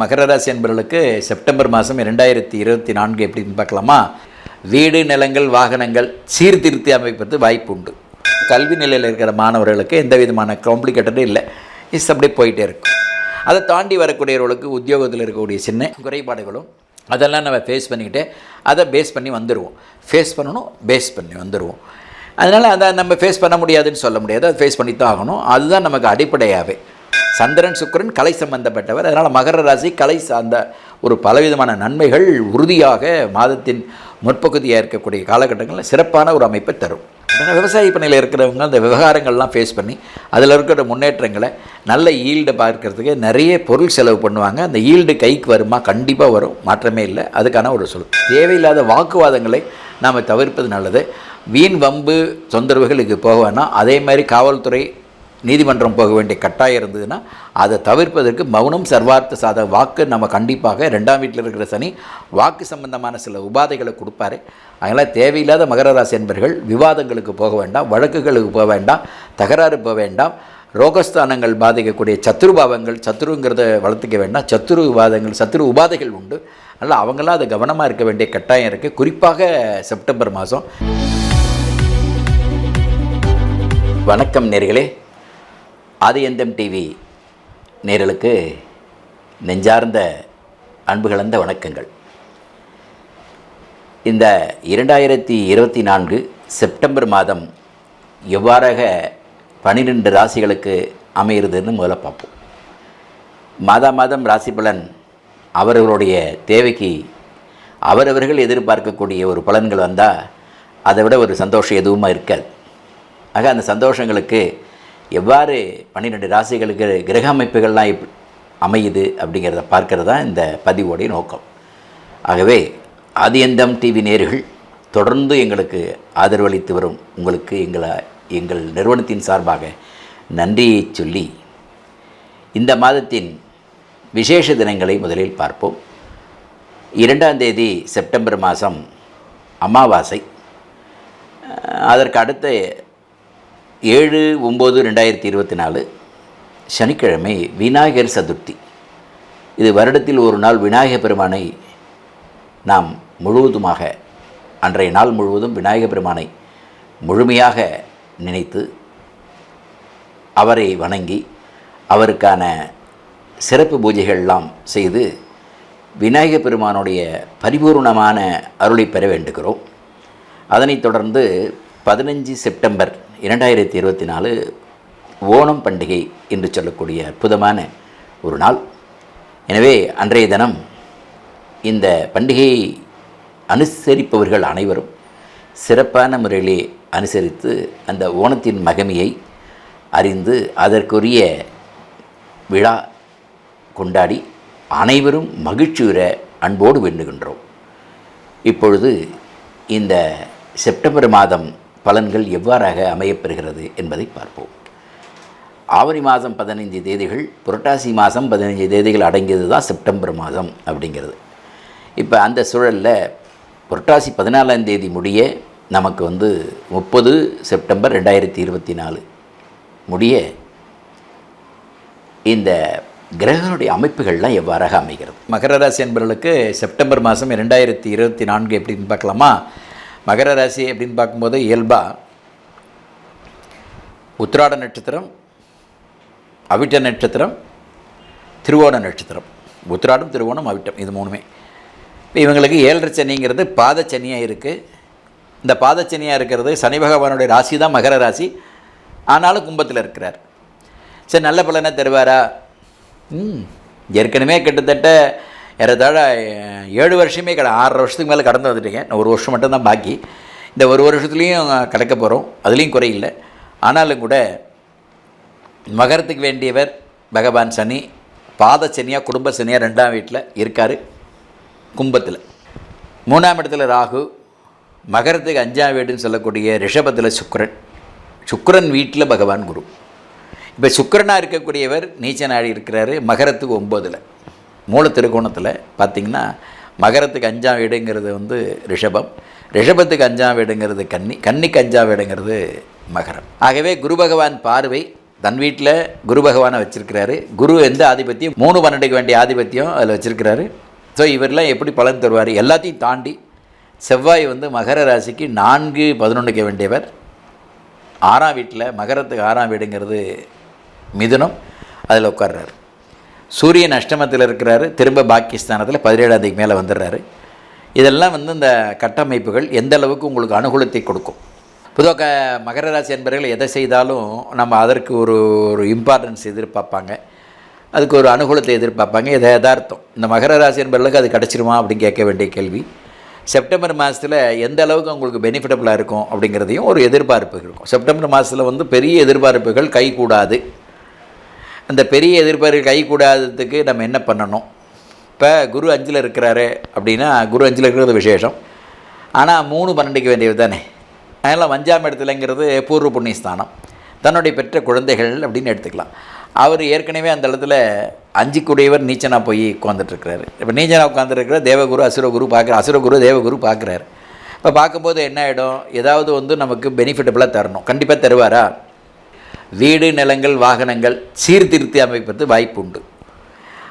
மகர ராசி என்பவர்களுக்கு செப்டம்பர் மாதம் இரண்டாயிரத்தி இருபத்தி நான்கு எப்படின்னு பார்க்கலாமா? வீடு நிலங்கள் வாகனங்கள் சீர்திருத்தி அமைப்பது வாய்ப்பு உண்டு. கல்வி நிலையில் இருக்கிற மாணவர்களுக்கு எந்த விதமான காம்ப்ளிகேட்டடும் இல்லை. இஸ் அப்படியே போயிட்டே இருக்கும். அதை தாண்டி வரக்கூடியவர்களுக்கு உத்தியோகத்தில் இருக்கக்கூடிய சின்ன குறைபாடுகளும் அதெல்லாம் நம்ம ஃபேஸ் பண்ணிக்கிட்டு அதை பேஸ் பண்ணி வந்துடுவோம் ஃபேஸ் பண்ணணும் பேஸ் பண்ணி வந்துடுவோம் அதனால் அதை நம்ம ஃபேஸ் பண்ண முடியாதுன்னு சொல்ல முடியாது. அதை ஃபேஸ் பண்ணி தான் ஆகணும். அதுதான் நமக்கு அடிப்படையாகவே சந்திரன் சுக்கிரன் கலை சம்பந்தப்பட்டவர். அதனால் மகர ராசி கலை சார்ந்த ஒரு பலவிதமான நன்மைகள் உறுதியாக மாதத்தின் முற்பகுதியாக இருக்கக்கூடிய காலகட்டங்களில் சிறப்பான ஒரு அமைப்பை தரும். ஏன்னா விவசாய பணியில் இருக்கிறவங்க அந்த விவகாரங்கள்லாம் ஃபேஸ் பண்ணி அதில் இருக்கிற முன்னேற்றங்களை நல்ல ஈல்டை பார்க்கறதுக்கு நிறைய பொருள் செலவு பண்ணுவாங்க. அந்த ஈல்டு கைக்கு வருமா? கண்டிப்பாக வரும். மாற்றமே இல்லை. அதுக்கான ஒரு சொல். தேவையில்லாத வாக்குவாதங்களை நாம் தவிர்ப்பது நல்லது. வீண் வம்பு தொந்தரவுகள் இதுக்கு போக வேணாம் அதே மாதிரி காவல்துறை நீதிமன்றம் போக வேண்டிய கட்டாயம் இருந்ததுன்னா அதை தவிர்ப்பதற்கு மௌனம் சர்வார்த்த சாத வாக்கு நம்ம கண்டிப்பாக ரெண்டாம் வீட்டில் இருக்கிற சனி வாக்கு சம்பந்தமான சில உபாதைகளை கொடுப்பாரு. அதனால் தேவையில்லாத மகர ராசி என்பர்கள் விவாதங்களுக்கு போக வேண்டாம் வழக்குகளுக்கு போக வேண்டாம் தகராறு போக வேண்டாம். ரோகஸ்தானங்கள் பாதிக்கக்கூடிய சத்துருபாவங்கள் சத்துருங்கிறத வளர்த்துக்க வேண்டாம். சத்துரு விவாதங்கள் சத்துரு உபாதைகள் உண்டு. அதனால் அவங்களாம் அதை கவனமாக இருக்க வேண்டிய கட்டாயம் இருக்குது குறிப்பாக செப்டம்பர் மாதம் வணக்கம் நேர்களே. ஆதி எந்தம் டிவி நேரலுக்கு நெஞ்சார்ந்த அன்பு கலந்த வணக்கங்கள். இந்த இரண்டாயிரத்தி இருபத்தி நான்கு செப்டம்பர் மாதம் எவ்வாறாக பன்னிரெண்டு ராசிகளுக்கு அமையிறதுன்னு முதல்ல பார்ப்போம். மாதா மாதம் ராசி பலன் அவர்களுடைய தேவைக்கு அவரவர்கள் எதிர்பார்க்கக்கூடிய ஒரு பலன்கள் வந்தால் அதை விட ஒரு சந்தோஷம் எதுவுமா இருக்காது. ஆக அந்த சந்தோஷங்களுக்கு எவ்வாறு பன்னிரெண்டு ராசிகளுக்கு கிரக அமைப்புகள்லாம் அமையுது அப்படிங்கிறத பார்க்கறது தான் இந்த பதிவோடைய நோக்கம். ஆகவே ஆதியந்தம் டிவி நேர்கள் தொடர்ந்து எங்களுக்கு ஆதரவளித்து வரும் உங்களுக்கு எங்களை எங்கள் நிறுவனத்தின் சார்பாக நன்றியை சொல்லி இந்த மாதத்தின் விசேஷ தினங்களை முதலில் பார்ப்போம். இரண்டாம் தேதி செப்டம்பர் மாதம் அமாவாசை. அதற்கு அடுத்த ஏழு ஒம்பது ரெண்டாயிரத்தி இருபத்தி நாலு சனிக்கிழமை விநாயகர் சதுர்த்தி. இது வருடத்தில் ஒரு நாள் விநாயகர் பெருமானை நாம் முழுவதுமாக அன்றைய நாள் முழுவதும் விநாயகர் பெருமானை முழுமையாக நினைத்து அவரை வணங்கி அவருக்கான சிறப்பு பூஜைகள்லாம் செய்து விநாயகர் பெருமானுடைய பரிபூர்ணமான அருளை பெற வேண்டுகிறோம். அதனைத் தொடர்ந்து பதினஞ்சு செப்டம்பர் இரண்டாயிரத்தி இருபத்தி நாலு ஓணம் பண்டிகை என்று சொல்லக்கூடிய அற்புதமான ஒரு நாள். எனவே அன்றைய தினம் இந்த பண்டிகையை அனுசரிப்பவர்கள் அனைவரும் சிறப்பான முறையிலே அனுசரித்து அந்த ஓணத்தின் மகமையை அறிந்து அதற்குரிய விழா கொண்டாடி அனைவரும் மகிழ்ச்சியுற அன்போடு வேண்டுகின்றோம். இப்பொழுது இந்த செப்டம்பர் மாதம் பலன்கள் எவ்வாறாக அமையப்பெறுகிறது என்பதை பார்ப்போம். ஆவணி மாதம் பதினைஞ்சு தேதிகள் புரட்டாசி மாதம் பதினைஞ்சு தேதிகள் அடங்கியது தான் செப்டம்பர் மாதம் அப்படிங்கிறது. இப்போ அந்த சூழலில் புரட்டாசி பதினாலாம் தேதி முடிய நமக்கு வந்து முப்பது செப்டம்பர் ரெண்டாயிரத்தி இருபத்தி நாலு முடிய இந்த கிரகங்களுடைய அமைப்புகள்லாம் எவ்வாறாக அமைகிறது? மகர ராசி என்பவர்களுக்கு செப்டம்பர் மாதம் இரண்டாயிரத்தி இருபத்தி நான்கு எப்படின்னு பார்க்கலாமா? மகர ராசி அப்படின்னு பார்க்கும்போது இயல்பாக உத்திராட நட்சத்திரம் அவிட்ட நட்சத்திரம் திருவோண நட்சத்திரம். உத்திராடம் திருவோணம் அவிட்டம் இது மூணுமே. இப்போ இவங்களுக்கு ஏழரை சனிங்கிறது பாதச்சனியாக இருக்குது இந்த பாதச்சனியாக இருக்கிறது சனி பகவானுடைய ராசி தான் மகர ராசி. ஆனாலும் கும்பத்தில் இருக்கிறார். சரி நல்ல பலனை தருவாரா? ம் ஏற்கனவே கிட்டத்தட்ட ஏறத்தாழ ஏழு வருஷமே கட ஆறரை வருஷத்துக்கு மேலே கடந்து வந்துட்டீங்க. ஒரு வருஷம் மட்டும்தான் பாக்கி. இந்த ஒரு வருஷத்துலேயும் கடக்க போகிறோம் அதுலேயும் குறையில்லை ஆனாலும் கூட மகரத்துக்கு வேண்டியவர் பகவான் சனி பாத சனியாக குடும்ப சனியாக ரெண்டாம் வீட்டில் இருக்கார் கும்பத்தில். மூணாம் இடத்துல ராகு மகரத்துக்கு அஞ்சாம் வீடுன்னு சொல்லக்கூடிய ரிஷபத்தில் சுக்கிரன். சுக்கரன் வீட்டில் பகவான் குரு. இப்போ சுக்கரனாக இருக்கக்கூடியவர் நீச்சனாடி இருக்கிறாரு மகரத்துக்கு ஒம்போதில். மூல திருக்கோணத்தில் பார்த்திங்கன்னா மகரத்துக்கு அஞ்சாம் வீடுங்கிறது வந்து ரிஷபம் ரிஷபத்துக்கு அஞ்சாம் வீடுங்கிறது கன்னி கன்னிக்கு அஞ்சாம் வீடுங்கிறது மகரம். ஆகவே குரு பகவான் பார்வை தன் வீட்டில் குரு பகவானை வச்சிருக்கிறாரு. குரு எந்த ஆதிபத்தியம்? மூணு பன்னெண்டுக்கு வேண்டிய ஆதிபத்தியம் அதில் வச்சுருக்கிறாரு. ஸோ இவரெல்லாம் எப்படி பலன் தருவார்? எல்லாத்தையும் தாண்டி செவ்வாய் வந்து மகர ராசிக்கு நான்கு பதினொன்றுக்கு வேண்டியவர். ஆறாம் வீட்டில் மகரத்துக்கு ஆறாம் வீடுங்கிறது மிதுனம். அதில் உட்கார்றாரு. சூரியன் அஷ்டமத்தில் இருக்கிறாரு திரும்ப பாக்கியஸ்தானத்தில் பதினேழாந்தேதி மேலே வந்துடுறாரு. இதெல்லாம் வந்து இந்த கட்டமைப்புகள் எந்த அளவுக்கு உங்களுக்கு அனுகூலத்தை கொடுக்கும்? பொதுவாக மகர ராசி என்பவர்கள் எதை செய்தாலும் நம்ம அதற்கு ஒரு ஒரு இம்பார்ட்டன்ஸ் எதிர்பார்ப்பாங்க. அதுக்கு ஒரு அனுகூலத்தை எதிர்பார்ப்பாங்க. இதை யதார்த்தம். இந்த மகர ராசி என்பவர்களுக்கு அது கிடச்சிருமா அப்படின்னு கேட்க வேண்டிய கேள்வி. செப்டம்பர் மாதத்தில் எந்த அளவுக்கு உங்களுக்கு பெனிஃபிட்டபுளாக இருக்கும் அப்படிங்கிறதையும் ஒரு எதிர்பார்ப்பு இருக்கும். செப்டம்பர் மாதத்தில் வந்து பெரிய எதிர்பார்ப்புகள் கைகூடாது. அந்த பெரிய எதிர்பார்ப்பு கைகூடாததுக்கு நம்ம என்ன பண்ணணும்? இப்போ குரு அஞ்சில் இருக்கிறாரு அப்படின்னா குரு அஞ்சில் இருக்கிறது விசேஷம். ஆனால் மூணு பன்னெண்டுக்கு வேண்டியது தானே? அதனால் அஞ்சாம் இடத்துலங்கிறது பூர்வ புண்ணியஸ்தானம். தன்னுடைய பெற்ற குழந்தைகள் அப்படின்னு எடுத்துக்கலாம். அவர் ஏற்கனவே அந்த இடத்துல அஞ்சு கூடியவர் நீச்சனாக போய் உட்காந்துட்ருக்கிறாரு இப்போ நீச்சனாக உட்காந்துருக்கிற தேவகுரு அசுரகுரு பார்க்குற அசுரகுரு தேவகுரு பார்க்குறாரு. இப்போ பார்க்கும்போது என்ன ஆகிடும் ஏதாவது வந்து நமக்கு பெனிஃபிட்டபுளாக தரணும். கண்டிப்பாக தருவாரா? வீடு நிலங்கள் வாகனங்கள் சீர்திருத்தி அமைப்பது வாய்ப்பு உண்டு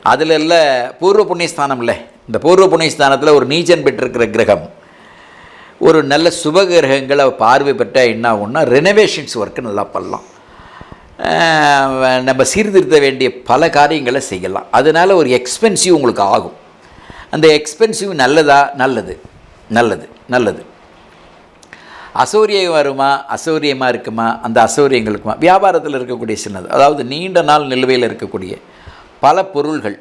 அதில் இல்லை பூர்வ புண்ணியஸ்தானம் இல்லை இந்த பூர்வ புண்ணியஸ்தானத்தில் ஒரு நீச்சன் பெற்றிருக்கிற கிரகம். ஒரு நல்ல சுப கிரகங்களை பார்வை பெற்றால் என்ன ஆகும்னா ரெனோவேஷன்ஸ் ஒர்க்கு நல்லா பண்ணலாம். நம்ம சீர்திருத்த வேண்டிய பல காரியங்களை செய்யலாம். அதனால் ஒரு எக்ஸ்பென்சிவ் உங்களுக்கு ஆகும். அந்த எக்ஸ்பென்சிவ் நல்லதா? நல்லது. நல்லது. நல்லது. அசௌரியம் வருமா அசௌரியமாக இருக்குமா அந்த அசௌரியங்களுக்குமா வியாபாரத்தில் இருக்கக்கூடிய சின்னது. அதாவது நீண்ட நாள் நிலுவையில் இருக்கக்கூடிய பல பொருள்கள்.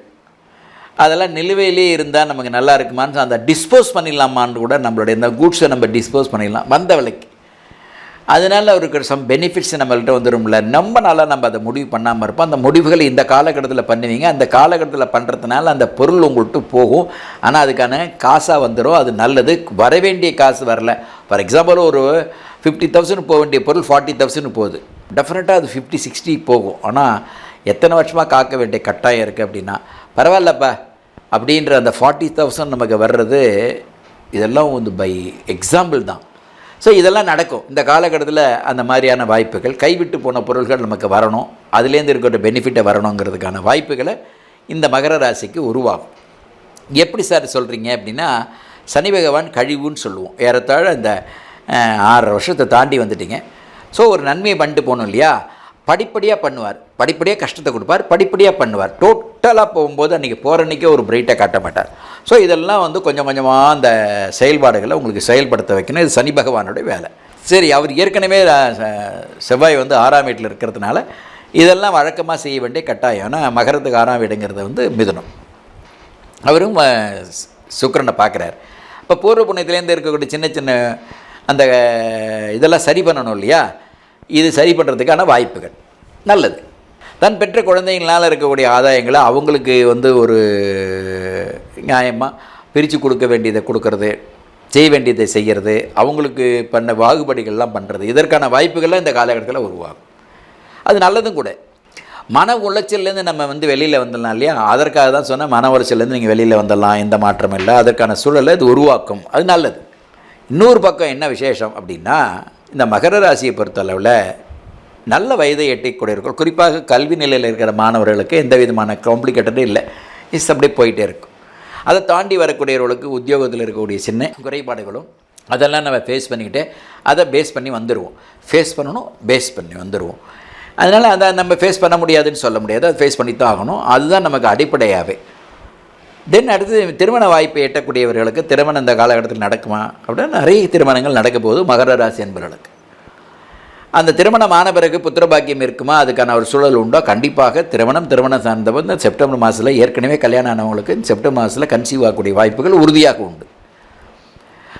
அதெல்லாம் நிலுவையிலே இருந்தால் நமக்கு நல்லா இருக்குமான்னு அந்த டிஸ்போஸ் பண்ணிடலாமான்னு கூட நம்மளுடைய இந்த கூட்ஸை நம்ம டிஸ்போஸ் பண்ணிடலாம். வந்த விலைக்கு. அதனால் அவருக்கு சம் பெனிஃபிட்ஸ் நம்மள்கிட்ட வந்துடும்ல ரொம்ப நாளாக நம்ம அதை முடிவு பண்ணாமல் இருப்போம். அந்த முடிவுகளை இந்த காலகட்டத்தில் பண்ணுவீங்க. அந்த காலகட்டத்தில் பண்ணுறதுனால அந்த பொருள் உங்கள்கிட்ட போகும். ஆனால் அதுக்கான காசாக வந்துடும் அது நல்லது. வர வேண்டிய காசு வரல. ஃபார் எக்ஸாம்பிள் ஒரு ஃபிஃப்டி தௌசண்ட் போக வேண்டிய பொருள் ஃபார்ட்டி தௌசண்ட் போகுது. டெஃபினட்டாக அது ஃபிஃப்டி சிக்ஸ்டி போகும். ஆனால் எத்தனை வருஷமாக காக்க வேண்டிய கட்டாயம் இருக்குது அப்படின்னா பரவாயில்லப்பா அப்படின்ற அந்த ஃபார்ட்டி தௌசண்ட் நமக்கு வர்றது இதெல்லாம் வந்து பை எக்ஸாம்பிள் தான். ஸோ இதெல்லாம் நடக்கும். இந்த காலகட்டத்தில் அந்த மாதிரியான வாய்ப்புகள் கைவிட்டு போன பொருள்கள் நமக்கு வரணும். அதுலேருந்து இருக்கிற பெனிஃபிட்டை வரணுங்கிறதுக்கான வாய்ப்புகளை இந்த மகர ராசிக்கு உருவாகும். எப்படி சார் சொல்கிறீங்க அப்படின்னா சனி பகவான் கழிவுன்னு சொல்லுவோம். ஏறத்தாழ இந்த ஆறரை வருஷத்தை தாண்டி வந்துட்டீங்க. ஸோ ஒரு நன்மையை பண்ணிட்டு போகணும் இல்லையா? படிப்படியாக பண்ணுவார். படிப்படியாக கஷ்டத்தை கொடுப்பார். படிப்படியாக பண்ணுவார். டோட்டலாக போகும்போது அன்றைக்கி போகிற அன்றைக்கே ஒரு பிரைட்டை காட்ட மாட்டார். ஸோ இதெல்லாம் வந்து கொஞ்சம் கொஞ்சமாக அந்த செயல்பாடுகளை உங்களுக்கு செயல்படுத்த வைக்கணும். இது சனி பகவானுடைய வேலை. சரி அவர் ஏற்கனவே செவ்வாய் வந்து ஆறாம் வீட்டில் இருக்கிறதுனால இதெல்லாம் வழக்கமாக செய்ய வேண்டிய கட்டாயம். ஏன்னா மகரத்துக்கு ஆறாம் வீடுங்கிறது வந்து மிதுனம் அவரும் சுக்கரனை பார்க்குறாரு. இப்போ பூர்வ புண்ணியத்துலேருந்து இருக்கக்கூடிய சின்ன சின்ன அந்த இதெல்லாம் சரி பண்ணணும் இல்லையா? இது சரி பண்ணுறதுக்கான வாய்ப்புகள். நல்லது. தன் பெற்ற குழந்தைங்களால் இருக்கக்கூடிய ஆதாயங்களை அவங்களுக்கு வந்து ஒரு நியாயமாக பிரித்து கொடுக்க வேண்டியதை கொடுக்கறது செய்ய வேண்டியதை செய்கிறது அவங்களுக்கு பண்ண வாகுபடிகள்லாம் பண்ணுறது இதற்கான வாய்ப்புகள்லாம் இந்த காலகட்டத்தில் உருவாகும். அது நல்லதும் கூட. மன உளைச்சல்லேருந்து நம்ம வந்து வெளியில் வந்துடலாம் இல்லையா? அதற்காக தான் சொன்னால் மன உளைச்சல்லேருந்து நீங்கள் வெளியில் வந்துடலாம் எந்த மாற்றம் இல்லை அதற்கான சூழலை இது உருவாக்கும். அது நல்லது. இன்னொரு பக்கம் என்ன விசேஷம் அப்படின்னா இந்த மகர ராசியை பொறுத்தளவில் நல்ல வயதை எட்டிக்கூடியவர்கள் குறிப்பாக கல்வி நிலையில் இருக்கிற மாணவர்களுக்கு எந்த விதமான காம்ப்ளிகேட்டடும் இல்லை. இஸ் அப்படியே போயிட்டே இருக்கும். அதை தாண்டி வரக்கூடியவர்களுக்கு உத்தியோகத்தில் இருக்கக்கூடிய சின்ன குறைபாடுகளும் அதெல்லாம் நம்ம ஃபேஸ் பண்ணிக்கிட்டு அதை பேஸ் பண்ணி வந்துடுவோம் ஃபேஸ் பண்ணணும் பேஸ் பண்ணி வந்துடுவோம் அதனால் அதை நம்ம ஃபேஸ் பண்ண முடியாதுன்னு சொல்ல முடியாது. அதை ஃபேஸ் பண்ணி தான் ஆகணும். அதுதான் நமக்கு அடிப்படையாகவே தென் அடுத்து திருமண வாய்ப்பை எட்டக்கூடியவர்களுக்கு திருமணம் இந்த காலகட்டத்தில் நடக்குமா? அப்படின்னா நிறைய திருமணங்கள் நடக்க போகுது. மகர ராசி என்பவர்களுக்கு. அந்த திருமணம் ஆன பிறகு புத்திரபாக்கியம் இருக்குமா? அதுக்கான ஒரு சூழல் உண்டோ? கண்டிப்பாக திருமணம் திருமணம் சார்ந்தவங்க இந்த செப்டம்பர் மாதத்தில் ஏற்கனவே கல்யாணம் ஆனவங்களுக்கு செப்டம்பர் மாதத்தில் கன்சீவ் ஆகக்கூடிய வாய்ப்புகள் உறுதியாக உண்டு.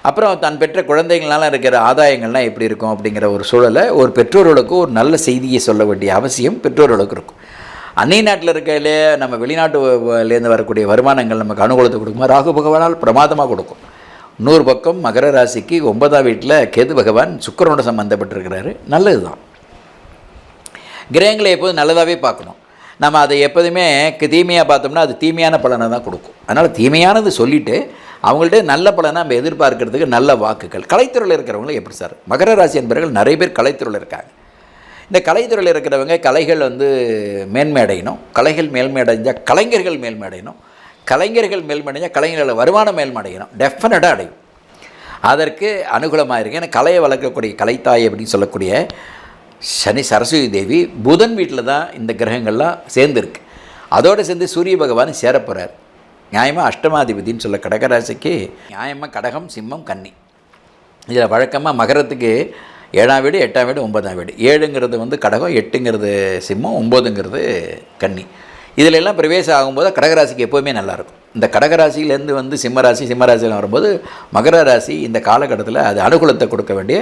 அப்புறம் தான் பெற்ற குழந்தைங்களால இருக்கிற ஆதாயங்கள்லாம் எப்படி இருக்கும் அப்படிங்கிற ஒரு சூழலை ஒரு பெற்றோர்களுக்கு ஒரு நல்ல செய்தியை சொல்ல வேண்டிய அவசியம் பெற்றோர்களுக்கு இருக்கும். அன்னை நாட்டில் இருக்கையிலே நம்ம வெளிநாட்டுலேருந்து வரக்கூடிய வருமானங்கள் நமக்கு அனுகூலத்தை கொடுக்குமா? ராகு பகவானால் பிரமாதமாக கொடுக்கும். நூறு பக்கம் மகர ராசிக்கு ஒன்பதாம் வீட்டில் கேது பகவான் சுக்கிரனோட சம்மந்தப்பட்டிருக்கிறாரு நல்லது தான் கிரகங்களை எப்போதும் நல்லதாகவே பார்க்கணும். நம்ம அதை எப்போதுமே தீமையாக பார்த்தோம்னா அது தீமையான பலனை தான் கொடுக்கும். அதனால் தீமையானது சொல்லிவிட்டு அவங்கள்ட்ட நல்ல பலனை நம்ம எதிர்பார்க்கறதுக்கு நல்ல வாக்குகள். கலைத்துறையில் இருக்கிறவங்களும் எப்படி சார்? மகர ராசி என்பவர்கள் நிறைய பேர் கலைத்துறையில் இருக்காங்க. இந்த கலைத்துறையில் இருக்கிறவங்க கலைகள் வந்து மேன்மையடையணும் கலைகள் மேல்மையடைஞ்சால் கலைஞர்கள் மேல்மையடையணும் கலைஞர்கள் மேல்மடைஞ்சால் கலைஞர்கள் வருமானம் மேல்மடையணும். டெஃபினட்டாக அடையும். அதற்கு அனுகூலமாக இருக்குது ஏன்னா கலையை வளர்க்கக்கூடிய கலைத்தாய் அப்படின்னு சொல்லக்கூடிய சனி சரஸ்வதி தேவி புதன் வீட்டில் தான் இந்த கிரகங்கள்லாம் சேர்ந்துருக்கு. அதோடு சேர்ந்து சூரிய பகவான் சேரப்போகிறார் நியாயமாக அஷ்டமாதிபதின்னு சொல்ல கடகராசிக்கு நியாயமாக கடகம் சிம்மம் கன்னி. இதில் வழக்கமாக மகரத்துக்கு ஏழாம் வீடு எட்டாம் வீடு ஒன்பதாம் வீடு. ஏழுங்கிறது வந்து கடகம் எட்டுங்கிறது சிம்மம் ஒம்போதுங்கிறது கன்னி. இதில் எல்லாம் பிரவேசம் ஆகும்போது கடகராசிக்கு எப்போவுமே நல்லாயிருக்கும். இந்த கடகராசியிலேருந்து வந்து சிம்மராசி சிம்மராசியில் வரும்போது மகர ராசி இந்த காலகட்டத்தில் அது அனுகூலத்தை கொடுக்க வேண்டிய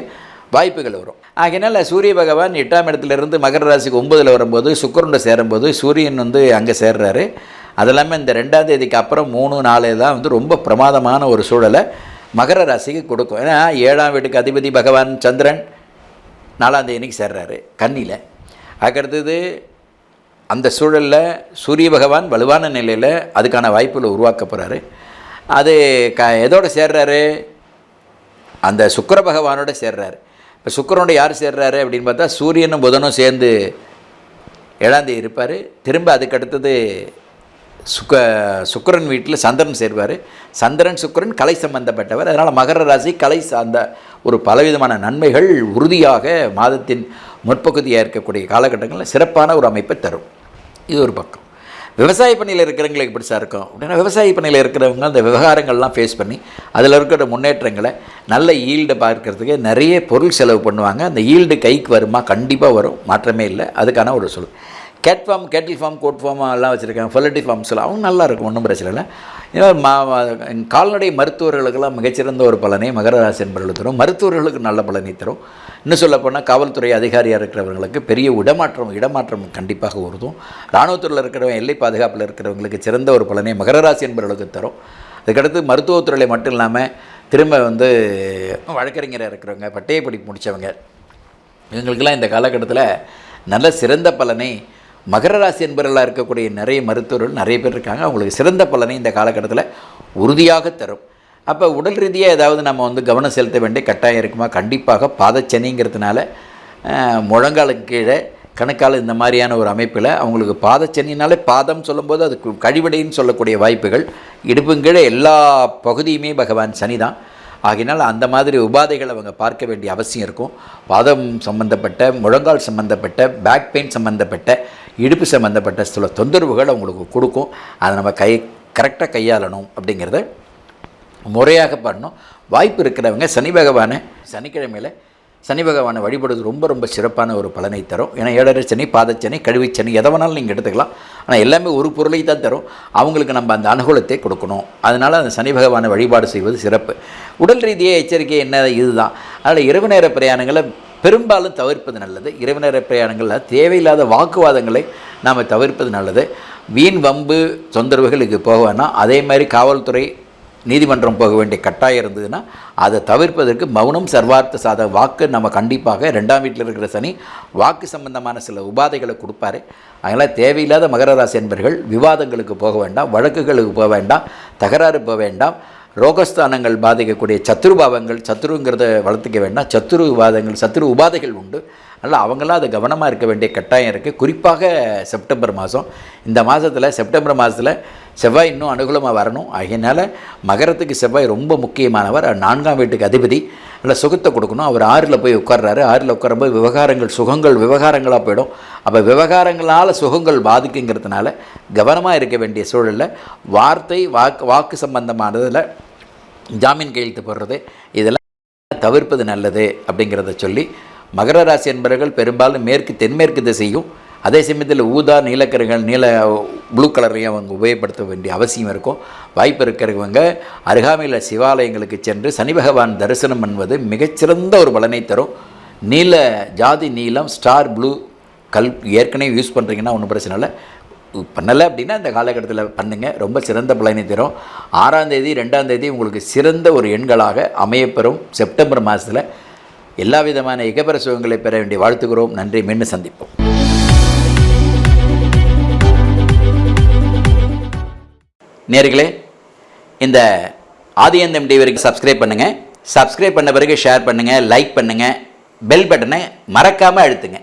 வாய்ப்புகள் வரும். ஆகையினால சூரிய பகவான் எட்டாம் இடத்துலேருந்து மகர ராசிக்கு ஒன்பதில் வரும்போது சுக்கரனோட சேரும்போது சூரியன் வந்து அங்கே சேர்றாரு. அதெல்லாமே இந்த ரெண்டாம் தேதிக்கு அப்புறம் மூணு நாலு தான் வந்து ரொம்ப பிரமாதமான ஒரு சூழலை மகர ராசிக்கு கொடுக்கும். ஏன்னா ஏழாம் வீட்டுக்கு அதிபதி பகவான் சந்திரன் நாலாம் தேதிக்கு சேர்றாரு கன்னியில். அதுக்கடுத்தது அந்த சூழலில் சூரிய பகவான் வலுவான நிலையில் அதுக்கான வாய்ப்புகளை உருவாக்க போகிறாரு அது க எதோடு சேர்றாரு? அந்த சுக்கிர பகவானோட சேர்றாரு. இப்போ சுக்கிரனோட யார் சேர்றாரு அப்படின்னு பார்த்தா சூரியனும் புதனும் சேர்ந்து ஏழாந்தேதி இருப்பார். திரும்ப அதுக்கடுத்தது சுக்க சுக்கரன் வீட்டில் சந்திரன் சேர்வார். சந்திரன் சுக்கிரன் கலை சம்பந்தப்பட்டவர். அதனால் மகர ராசி கலை சார்ந்த ஒரு பலவிதமான நன்மைகள் உறுதியாக மாதத்தின் முற்பகுதியாக இருக்கக்கூடிய காலகட்டங்களில் சிறப்பான ஒரு அமைப்பை தரும். இது ஒரு பக்கம். விவசாய பணியில் இருக்கிறவங்களுக்கு எப்படி சார் இருக்கும்? அப்படின்னா விவசாய பணியில் இருக்கிறவங்க அந்த விவகாரங்கள்லாம் ஃபேஸ் பண்ணி அதில் இருக்கிற முன்னேற்றங்களை நல்ல ஈல்டை பார்க்கறதுக்கு நிறைய பொருள் செலவு பண்ணுவாங்க. அந்த ஈல்டு கைக்கு வருமா? கண்டிப்பாக வரும். மாற்றமே இல்லை. அதுக்கான ஒரு சொல். கேட் ஃபார்ம் கேட்டில் ஃபார்ம் கோட் ஃபார்ம் எல்லாம் வச்சுருக்காங்க. ஃபெலட்டி ஃபார்ம்ஸ் எல்லாம். அவங்க நல்லா இருக்கும் ஒன்றும் பிரச்சனை இல்லை. ஏன்னா மா கால்நடை மருத்துவர்களுக்கெல்லாம் மிகச்சிறந்த ஒரு பலனை மகர ராசி தரும். மருத்துவர்களுக்கு நல்ல பலனை தரும். இன்னும் சொல்லப்போனால் காவல்துறை அதிகாரியாக இருக்கிறவங்களுக்கு பெரிய இடமாற்றம் இடமாற்றம் கண்டிப்பாக உறுதும். இராணுவத்துறையில் இருக்கிறவங்க எல்லை பாதுகாப்பில் இருக்கிறவங்களுக்கு சிறந்த ஒரு பலனை மகர ராசி என்பவர்களுக்கு தரும். அதுக்கடுத்து மருத்துவத்துறையில் மட்டும் இல்லாமல் திரும்ப வந்து வழக்கறிஞராக இருக்கிறவங்க பட்டய படிப்பு முடித்தவங்க இவங்களுக்கெல்லாம் இந்த காலகட்டத்தில் நல்ல சிறந்த பலனை மகர ராசி என்பவர்களாக இருக்கக்கூடிய நிறைய மருத்துவர்கள் நிறைய பேர் இருக்காங்க. அவங்களுக்கு சிறந்த பலனை இந்த காலகட்டத்தில் உறுதியாக தரும். அப்போ உடல் ரீதியாக ஏதாவது நம்ம வந்து கவனம் செலுத்த வேண்டிய கட்டாயம் இருக்குமா? கண்டிப்பாக பாதச்சனிங்கிறதுனால முழங்காலுக்கு கீழே கணக்கால் இந்த மாதிரியான ஒரு அமைப்பில் அவங்களுக்கு பாதச்சனினாலே பாதம் சொல்லும்போது அது கழிவடைன்னு சொல்லக்கூடிய வாய்ப்புகள். இடுப்புங்கீழே எல்லா பகுதியுமே பகவான் சனி தான். ஆகினால் அந்த மாதிரி உபாதைகள் அவங்க பார்க்க வேண்டிய அவசியம் இருக்கும். பாதம் சம்பந்தப்பட்ட முழங்கால் சம்பந்தப்பட்ட பேக் பெயின் சம்பந்தப்பட்ட இடுப்பு சம்மந்தப்பட்ட சில தொந்தரவுகள் அவங்களுக்கு கொடுக்கும். அதை நம்ம கை கரெக்டாக கையாளணும் அப்படிங்கிறத முறையாக பண்ணணும். வாய்ப்பு இருக்கிறவங்க சனி பகவானை சனிக்கிழமையில் சனி பகவானை வழிபடுறது ரொம்ப ரொம்ப சிறப்பான ஒரு பலனை தரும். ஏன்னா ஏழரை சனி பாதச்சனி கழுவிச்சனி எதை வேணாலும் நீங்கள் எடுத்துக்கலாம். ஆனால் எல்லாமே ஒரு பொருளை தான் தரும். அவங்களுக்கு நம்ம அந்த அனுகூலத்தை கொடுக்கணும். அதனால் அந்த சனி பகவானை வழிபாடு செய்வது சிறப்பு. உடல் ரீதியாக எச்சரிக்கை என்ன இதுதான். அதனால் இரவு நேர பிரயாணங்களை பெரும்பாலும் தவிர்ப்பது நல்லது. இரவு பிரயாணங்களில் தேவையில்லாத வாக்குவாதங்களை நாம் தவிர்ப்பது நல்லது. வீண் வம்பு தொந்தரவுகளுக்கு போக வேணாம் அதே மாதிரி காவல்துறை நீதிமன்றம் போக வேண்டிய கட்டாயம் இருந்ததுன்னா அதை தவிர்ப்பதற்கு மௌனம் சர்வார்த்த சாத வாக்கு நம்ம கண்டிப்பாக ரெண்டாம் வீட்டில் இருக்கிற சனி வாக்கு சம்பந்தமான சில உபாதைகளை கொடுப்பாரு. அதனால் தேவையில்லாத மகர ராசி என்பர்கள் விவாதங்களுக்கு போக வேண்டாம் வழக்குகளுக்கு போக வேண்டாம் தகராறு போக வேண்டாம். ரோகஸ்தானங்கள் பாதிக்கக்கூடிய சத்துருபாவங்கள் சத்துருங்கிறத வளர்த்துக்க வேண்டாம். சத்துரு விவாதங்கள் சத்துரு உபாதைகள் உண்டு. அதனால் அவங்களாம் அதை கவனமாக இருக்க வேண்டிய கட்டாயம் இருக்குது குறிப்பாக செப்டம்பர் மாதம் இந்த மாதத்தில் செப்டம்பர் மாதத்தில் செவ்வாய் இன்னும் அனுகூலமாக வரணும். அதனால் மகரத்துக்கு செவ்வாய் ரொம்ப முக்கியமானவர். நான்காம் வீட்டுக்கு அதிபதி. நல்ல சுகத்தை கொடுக்கணும். அவர் ஆறில் போய் உட்கார்றாரு. ஆறில் உட்காரும்போது விவகாரங்கள் சுகங்கள் விவகாரங்களாக போயிடும். அப்போ விவகாரங்களால் சுகங்கள் பாதிக்குங்கிறதுனால கவனமாக இருக்க வேண்டிய சூழலில் வார்த்தை வாக்கு வாக்கு சம்பந்தமானதில் ஜாமீன் கையெழுத்து போடுறது இதெல்லாம் தவிர்ப்பது நல்லது அப்படிங்கிறத சொல்லி மகர ராசி என்பவர்கள் பெரும்பாலும் மேற்கு தென்மேற்கு திசையும் அதே சமயத்தில் ஊதா நீலக்கருகள் நீல ப்ளூ கலரையும் அவங்க உபயோகப்படுத்த வேண்டிய அவசியம் இருக்கும். வாய்ப்பு இருக்கிறவங்க அருகாமையில் சிவாலயங்களுக்கு சென்று சனி பகவான் தரிசனம் பண்ணுவது மிகச்சிறந்த ஒரு பலனை தரும். நீல ஜாதி நீலம் ஸ்டார் ப்ளூ கல் ஏற்கனவே யூஸ் பண்ணுறீங்கன்னா ஒன்றும் பிரச்சனை இல்லை. பண்ணலை அப்படின்னா இந்த காலகட்டத்தில் பண்ணுங்கள் ரொம்ப சிறந்த பலனை தரும். ஆறாம் தேதி ரெண்டாம் தேதி உங்களுக்கு சிறந்த ஒரு எண்களாக அமையப்பெறும். செப்டம்பர் மாதத்தில் எல்லா விதமான இகபர சுகங்களை பெற வேண்டிய வாழ்த்துக்கிறோம் நன்றி. மீண்டும் சந்திப்போம். நேர்களே இந்த ஆதியந்தம் டிவிக்கு சப்ஸ்கிரைப் பண்ணுங்கள் சப்ஸ்கிரைப் பண்ண பிறகு ஷேர் பண்ணுங்கள் லைக் பண்ணுங்கள் பெல் பட்டனை மறக்காமல் அழுத்துங்க.